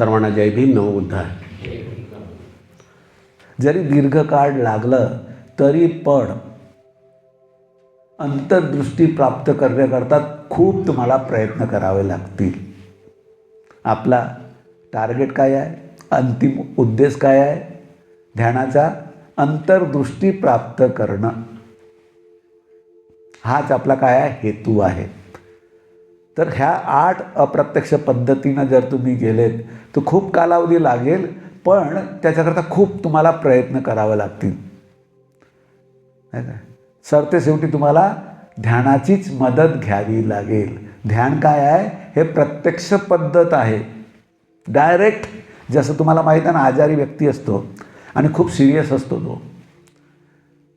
सर्वांना जय भीम नवबुद्धा जरी दीर्घकाळ लागलं तरी पण अंतर्दृष्टी प्राप्त करण्याकरता खूप तुम्हाला प्रयत्न करावे लागतील. आपला टार्गेट काय आहे? अंतिम उद्देश काय आहे? ध्यानाचा अंतर्दृष्टी प्राप्त करणं. हाच आपला काय आहे? हेतू आहे. तर ह्या आठ अप्रत्यक्ष पद्धतीनं जर तुम्ही गेलेत तर खूप कालावधी लागेल पण त्याच्याकरता खूप तुम्हाला प्रयत्न करावे लागतील. सरते शेवटी तुम्हाला ध्यानाचीच मदत घ्यावी लागेल. ध्यान काय आहे? हे प्रत्यक्ष पद्धत आहे. डायरेक्ट जसं तुम्हाला माहीत आहे ना आजारी व्यक्ती असतो आणि खूप सिरियस असतो तो.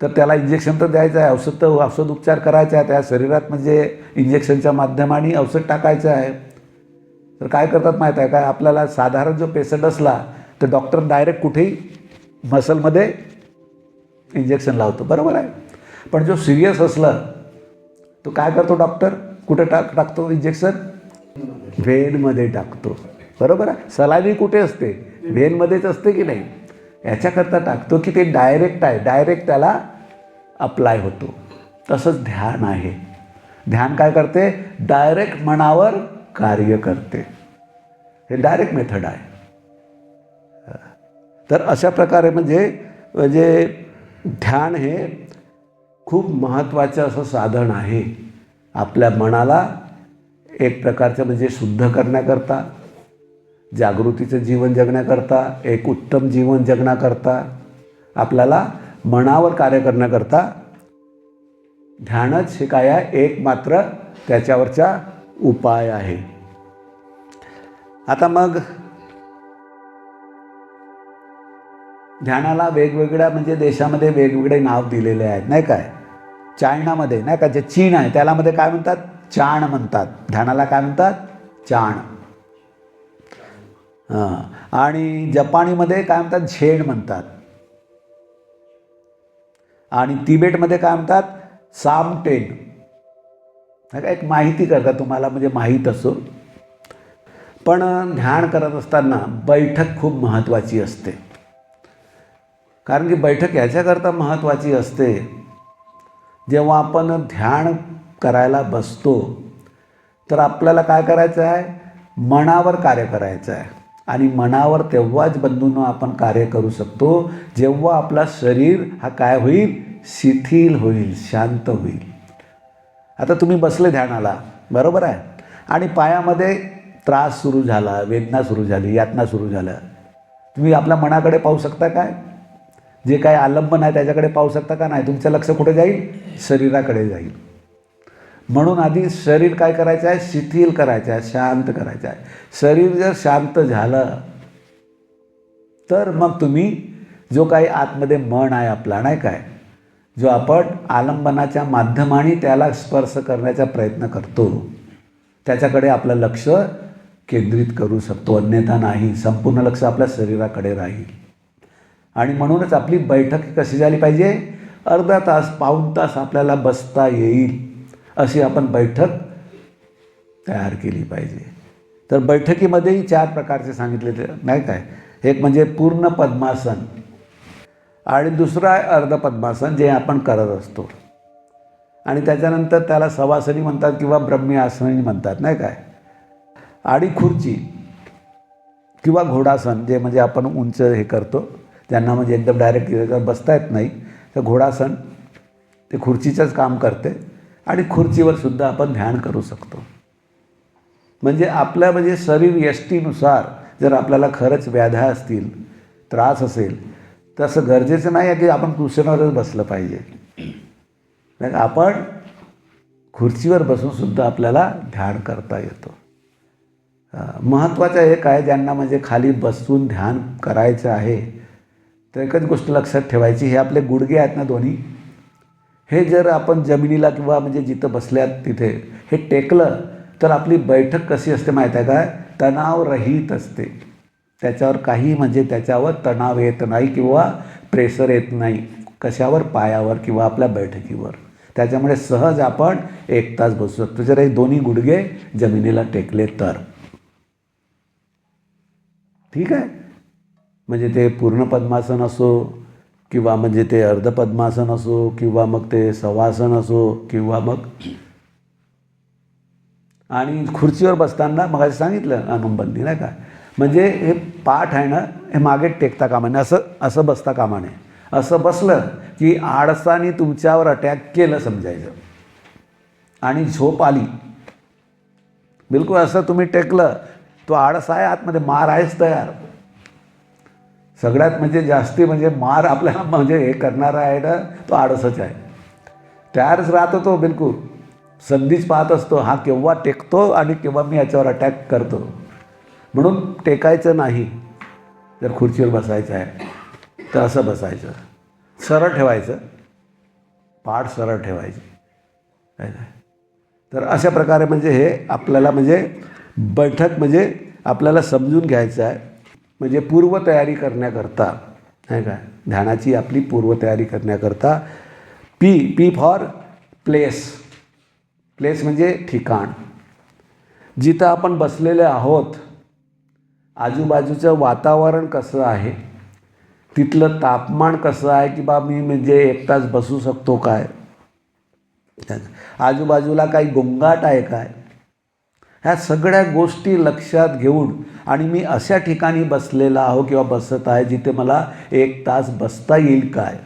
तर त्याला इंजेक्शन तर द्यायचं आहे. औषध तर औषध उपचार करायचा आहे त्या शरीरात म्हणजे इंजेक्शनच्या माध्यमाने औषध टाकायचं आहे. तर काय करतात माहीत आहे काय आपल्याला साधारण जो पेशंट असला तर डॉक्टर डायरेक्ट कुठेही मसलमध्ये इंजेक्शन लावतो. बरोबर आहे? पण जो सिरियस असलं तो काय करतो डॉक्टर कुठे टाक टाकतो इंजेक्शन व्हेनमध्ये टाकतो. बरोबर आहे? सलामी कुठे असते? व्हेनमध्येच असते की नाही? याच्याकरता टाकतो की ते डायरेक्ट आहे. डायरेक्ट त्याला अप्लाय होतो. तसंच ध्यान आहे. ध्यान काय करते? डायरेक्ट मनावर कार्य करते. हे डायरेक्ट मेथड आहे. तर अशा प्रकारे म्हणजे म्हणजे ध्यान हे खूप महत्त्वाचं असं साधन आहे. आपल्या मनाला एक प्रकारचं म्हणजे शुद्ध करण्याकरता. जागृतीचं जीवन जगण्याकरता एक उत्तम जीवन जगण्याकरता आपल्याला मनावर कार्य करण्याकरता ध्यानच हे काय आहे? एक मात्र त्याच्यावरचा उपाय आहे. आता मग ध्यानाला वेगवेगळ्या म्हणजे देशामध्ये वेगवेगळे नाव दिलेले आहेत नाही काय? चायनामध्ये नाही का? जे चीन आहे त्याला मध्ये काय म्हणतात? चाण म्हणतात. ध्यानाला काय म्हणतात? चाण. हां. आणि जपानीमध्ये काय म्हणतात? झेड म्हणतात. आणि तिबेटमध्ये काय म्हणतात? सामटेन. का एक माहिती करता तुम्हाला म्हणजे माहीत असो. पण ध्यान करत असताना बैठक खूप महत्त्वाची असते. कारण की बैठक याच्याकरता महत्त्वाची असते. जेव्हा आपण ध्यान करायला बसतो तर आपल्याला काय करायचं आहे? मनावर कार्य करायचं आहे. आणि मनावर तेव्हाच बंधूंना आपण कार्य करू शकतो. जेव्हा आपला शरीर हा काय होईल? शिथिल होईल शांत होईल. आता तुम्ही बसले ध्यानाला बरोबर आहे? आणि पायामध्ये त्रास सुरू झाला वेदना सुरू झाली यातना सुरू झाल्या तुम्ही आपल्या मनाकडे पाहू शकता काय? जे काय आलंबन आहे त्याच्याकडे पाहू शकता का नाही? तुमचं लक्ष कुठे जाईल? शरीराकडे जाईल. म्हणून आधी शरीर काय करायचं आहे? शिथिल करायचं आहे शांत करायचं आहे. शरीर जर शांत झालं तर मग तुम्ही जो काही आतमध्ये मन आहे आपला नाही काय जो आपण आलंबनाच्या माध्यमाने त्याला स्पर्श करण्याचा प्रयत्न करतो त्याच्याकडे आपलं लक्ष केंद्रित करू शकतो. अन्यथा नाही. संपूर्ण लक्ष आपल्या शरीराकडे राहील. आणि म्हणूनच आपली बैठक कशी झाली पाहिजे? अर्धा तास पाऊण तास आपल्याला बसता येईल. अशी आपण बैठक तयार केली पाहिजे. तर बैठकीमध्येही चार प्रकारचे सांगितले ते नाही काय? एक म्हणजे पूर्ण पद्मासन आणि दुसरं आहे अर्ध पद्मासन जे आपण करत असतो. आणि त्याच्यानंतर त्याला सवासनी म्हणतात किंवा ब्रह्मी आसनी म्हणतात नाही काय? आणि खुर्ची किंवा घोडासन जे म्हणजे आपण उंच हे करतो ज्यांना म्हणजे एकदम डायरेक्ट बसता येत नाही तर घोडासन ते खुर्चीचंच काम करते. आणि खुर्चीवर सुद्धा आपण ध्यान करू शकतो. म्हणजे आपल्या म्हणजे शरीर यष्टीनुसार जर आपल्याला खरंच व्याध्या असतील त्रास असेल तसं गरजेचं नाही आहे की आपण कुशनवरच बसलं पाहिजे. नाही आपण खुर्चीवर बसूनसुद्धा आपल्याला ध्यान करता येतो. महत्त्वाचं एक आहे ज्यांना म्हणजे खाली बसून ध्यान करायचं आहे तर एकच गोष्ट लक्षात ठेवायची हे आपले गुडघे आहेत ना दोन्ही? हे जर आपण जमिनीला किंवा म्हणजे जिथं बसल्यात तिथे हे टेकलं तर आपली बैठक कशी असते माहीत आहे काय तणावरहित असते. त्याच्यावर काही म्हणजे त्याच्यावर तणाव येत नाही किंवा प्रेशर येत नाही. कशावर? पायावर किंवा आपल्या बैठकीवर. त्याच्यामुळे सहज आपण एक तास बसू शकतो. जर हे दोन्ही गुडघे जमिनीला टेकले तर. ठीक आहे? म्हणजे ते पूर्ण पद्मासन असो किंवा म्हणजे ते अर्धपद्मासन असो किंवा मग ते सवासन असो किंवा मग आणि खुर्चीवर बसताना मग सांगितलं अनुबंदी नाही का? म्हणजे हे पाठ आहे ना हे मागे टेकता कामा नये. असं असं बसता कामा नये. असं बसलं की आडसाने तुमच्यावर अटॅक केलं समजायचं. आणि झोप आली. बिलकुल असं तुम्ही टेकलं तो आळस आहे आतमध्ये मार आहेच तयार. सगळ्यात म्हणजे जास्ती म्हणजे मार आपल्याला म्हणजे हे करणारा आहे ना तो आडसच आहे. तयारच राहतो तो बिलकुल. संधीच पाहत असतो हा केव्हा टेकतो आणि केव्हा मी याच्यावर अटॅक करतो. म्हणून टेकायचं नाही. जर खुर्चीवर बसायचं आहे तर असं बसायचं. सरळ ठेवायचं. पाठ सरळ ठेवायची. तर अशा प्रकारे म्हणजे हे आपल्याला म्हणजे बैठक म्हणजे आपल्याला समजून घ्यायचं आहे. म्हणजे पूर्वतयारी करण्याकरता नाही का? ध्यानाची आपली पूर्वतयारी करण्याकरता P P for place place म्हणजे ठिकाण. जिथं आपण बसलेले आहोत आजूबाजूचं वातावरण कसं आहे? तिथलं तापमान कसं आहे? की बा मी म्हणजे एक तास बसू शकतो काय? आजूबाजूला काही गोंगाट आहे काय? ह्या सगळ्या गोष्टी लक्षात घेऊन आणि मी अशा ठिकाणी बसलेला आहो किंवा बसत आहे जिथे मला एक तास बसता येईल काय?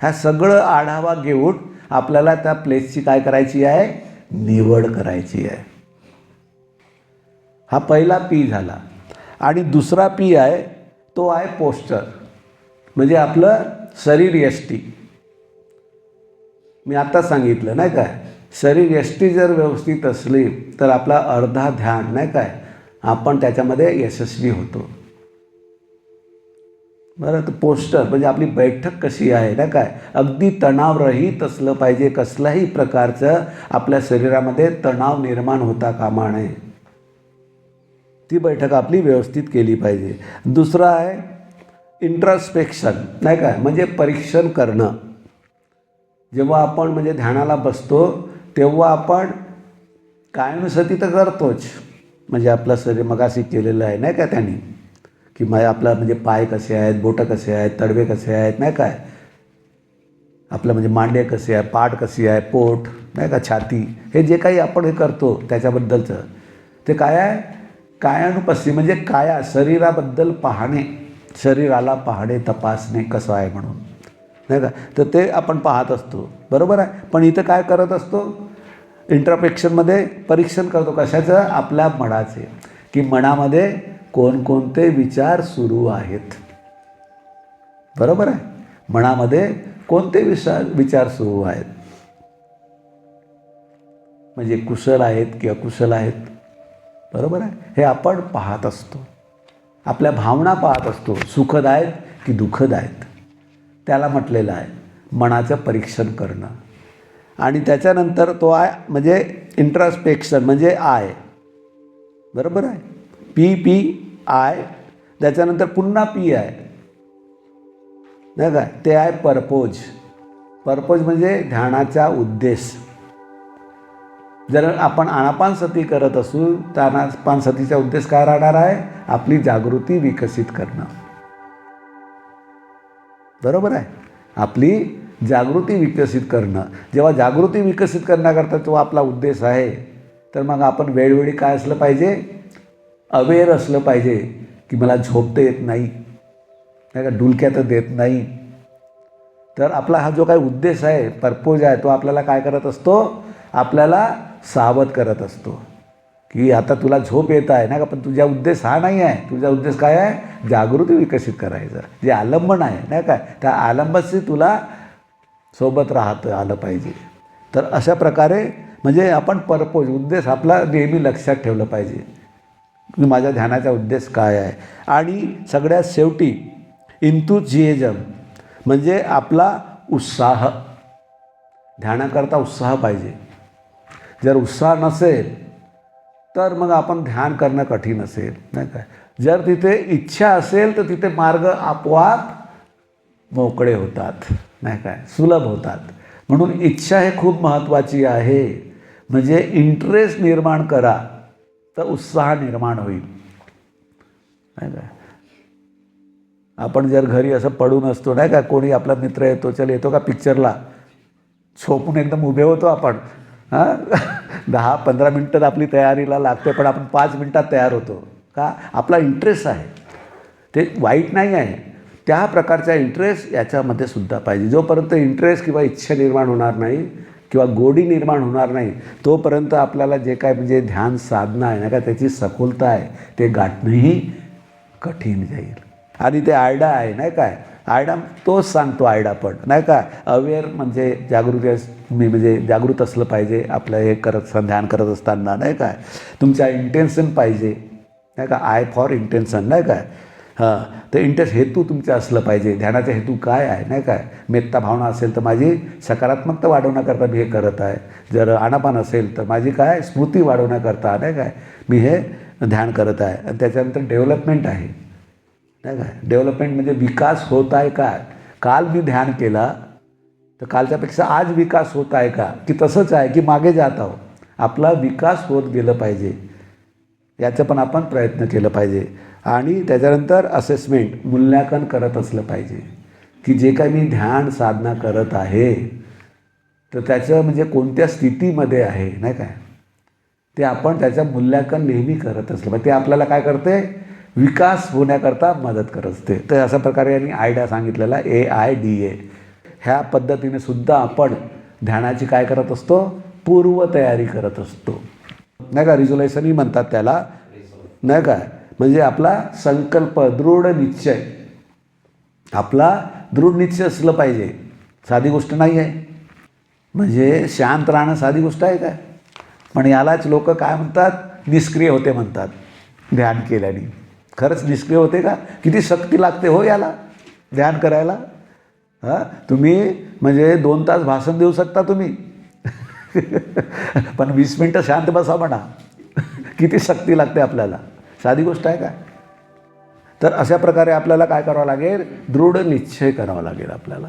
ह्या सगळं आढावा घेऊन आपल्याला त्या प्लेसची काय करायची आहे? निवड करायची आहे. हा पहिला पी झाला. आणि दुसरा पी आहे तो आहे पोस्टर म्हणजे आपलं शरीर यष्टी. मी आता सांगितलं नाही काय शरीर यष्टी जर व्यवस्थित असली तर आपला अर्धा ध्यान नाही काय? आपण त्याच्यामध्ये यशस्वी होतो. बरं तर पोस्टर म्हणजे आपली बैठक कशी आहे ना काय? अगदी तणावरहित असलं पाहिजे कसल्याही प्रकारचं आपल्या शरीरामध्ये तणाव निर्माण होता कामा नये. ती बैठक आपली व्यवस्थित केली पाहिजे. दुसरं आहे इंट्रास्पेक्शन नाही काय? म्हणजे परीक्षण करणं. जेव्हा आपण म्हणजे ध्यानाला बसतो तेव्हा आपण कायमसती तर करतोच. म्हणजे आपलं शरीर मगाशी केलेलं आहे नाही का त्यांनी? की मग आपला म्हणजे पाय कसे आहेत बोटं कसे आहेत तडवे कसे आहेत नाही काय? आपलं म्हणजे मांडे कसे आहे पाठ कशी आहे पोट नाही का छाती? हे जे काही आपण हे करतो त्याच्याबद्दलचं. ते काय आहे? कायानुपस्थिती. म्हणजे काया शरीराबद्दल पाहणे. शरीराला पाहणे तपासणे कसं आहे म्हणून. नाही का? तर ते आपण पाहत असतो. बरोबर आहे? पण इथं काय करत असतो? इंटरपेक्शनमध्ये परीक्षण करतो. कशाचं? आपल्या मनाचे. की मनामध्ये कोणकोणते विचार सुरू आहेत. बरोबर आहे? मनामध्ये कोणते विचार विचार सुरू आहेत? म्हणजे कुशल आहेत की अकुशल आहेत? बरोबर आहे? हे आपण पाहत असतो. आपल्या भावना पाहत असतो. सुखद आहेत की दुःखद आहेत? त्याला म्हटलेलं आहे मनाचं परीक्षण करणं. आणि त्याच्यानंतर तो आहे म्हणजे इंट्रास्पेक्शन म्हणजे आय. बरोबर आहे? पी पी आय त्याच्यानंतर पुन्हा पी आय नाही काय ते आहे परपोज परपोज म्हणजे ध्यानाचा उद्देश. जर आपण आनापानसती करत असू तर आनापानसतीचा उद्देश काय राहणार आहे? आपली जागृती विकसित करणं. बरोबर आहे? आपली जागृती विकसित करणं. जेव्हा जागृती विकसित करण्याकरता तो आपला उद्देश आहे तर मग आपण वेळोवेळी काय असलं पाहिजे? अवेअर असलं पाहिजे की मला झोपता येत नाही. नाही का? तर देत नाही. तर आपला हा जो काही उद्देश आहे पर्पोज आहे तो आपल्याला काय करत असतो? आपल्याला सावध करत असतो. की आता तुला झोप येत आहे ना का? पण तुझा उद्देश हा नाही आहे. तुझा उद्देश काय आहे? जागृती विकसित करायचं. जे आलंबन आहे नाही काय त्या आलंबाशी तुला सोबत राहत आलं पाहिजे. तर अशा प्रकारे म्हणजे आपण परपोज उद्देश आपला नेहमी लक्षात ठेवलं पाहिजे. की माझ्या ध्यानाचा उद्देश काय आहे? आणि सगळ्यात शेवटी इंतुजिएजम म्हणजे आपला उत्साह. ध्यानाकरता उत्साह पाहिजे. जर उत्साह नसेल तर मग आपण ध्यान करणं कठीण असेल नाही काय जर तिथे इच्छा असेल तर तिथे मार्ग आपोआप मोकळे होतात. नाही काय? सुलभ होतात. म्हणून इच्छा हे खूप महत्त्वाची आहे. म्हणजे इंटरेस्ट निर्माण करा तर उत्साह निर्माण होईल. नाही काय? आपण जर घरी असं पडून असतो नाही का? कोणी आपला मित्र येतो चल येतो का पिक्चरला झोपून एकदम उभे होतो आपण. हां? दहा पंधरा मिनटात आपली तयारीला लागते पण आपण पाच मिनटात तयार होतो. का? आपला इंटरेस्ट आहे. ते वाईट नाही आहे. त्या प्रकारचा इंटरेस्ट याच्यामध्ये सुद्धा पाहिजे. जोपर्यंत इंटरेस्ट किंवा इच्छा निर्माण होणार नाही किंवा गोडी निर्माण होणार नाही तोपर्यंत आपल्याला जे काय म्हणजे ध्यान साधना आहे ना का त्याची सखोलता आहे ते गाठणंही कठीण जाईल. आणि ते आयडा आहे नाही काय आयडा तोच सांगतो आयडा पण. नाही का? अवेअर म्हणजे जागृती अस मी म्हणजे जागृत असलं पाहिजे आपलं हे करत ध्यान करत असताना नाही काय तुमच्या इंटेन्शन पाहिजे. नाही का? आय फॉर इंटेन्शन नाही काय हां तर इंटरेस्ट हेतू तुमचा असलं पाहिजे. ध्यानाचा हेतू काय आहे नाही काय? मेत्ता भावना असेल तर माझी सकारात्मकता वाढवण्याकरता मी हे करत आहे. जर आनापान असेल तर माझी काय? स्मृती वाढवण्याकरता नाही काय? मी हे ध्यान करत आहे. आणि त्याच्यानंतर डेव्हलपमेंट आहे. नाही काय? डेव्हलपमेंट म्हणजे विकास होत आहे का? काल मी ध्यान केला तर कालच्यापेक्षा आज विकास होत आहे का? की तसंच आहे की मागे जात आहो आपला विकास होत गेलं पाहिजे. याचं पण आपण प्रयत्न केलं पाहिजे. आणि त्याच्यानंतर असेसमेंट मूल्यांकन करत असलं पाहिजे. की जे काही मी ध्यान साधना करत आहे तर त्याचं म्हणजे कोणत्या स्थितीमध्ये आहे नाही काय ते आपण त्याचं मूल्यांकन नेहमी करत असलं पाहिजे. ते आपल्याला काय करते? विकास होण्याकरता मदत करत असते. तर अशा प्रकारे यांनी आयडिया सांगितलेला ए आय डी ए ह्या पद्धतीने सुद्धा आपण ध्यानाची काय करत असतो? पूर्वतयारी करत असतो. नाही का रिझोल्युशनही म्हणतात त्याला. नाही काय म्हणजे आपला संकल्प दृढ निश्चय. आपला दृढ निश्चय असलं पाहिजे. साधी गोष्ट नाही आहे. म्हणजे शांत राहणं साधी गोष्ट आहे काय पण यालाच लोक काय म्हणतात? निष्क्रिय होते म्हणतात. ध्यान केल्याने. खरंच निष्क्रिय होते का? किती शक्ती लागते हो याला ध्यान करायला. हां? तुम्ही म्हणजे दोन तास भाषण देऊ शकता तुम्ही. पण वीस मिनटं शांत बसा म्हणा. किती शक्ती लागते आपल्याला? साधी गोष्ट आहे काय तर अशा प्रकारे आपल्याला काय करावं लागेल? दृढ निश्चय करावा लागेल आपल्याला.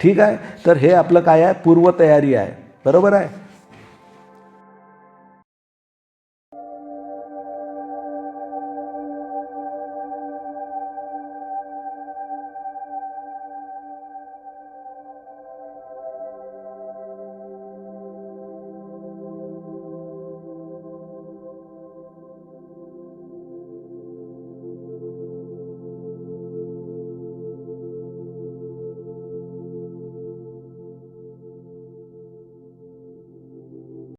ठीक आहे? तर हे आपलं काय आहे? पूर्वतयारी आहे. बरोबर आहे?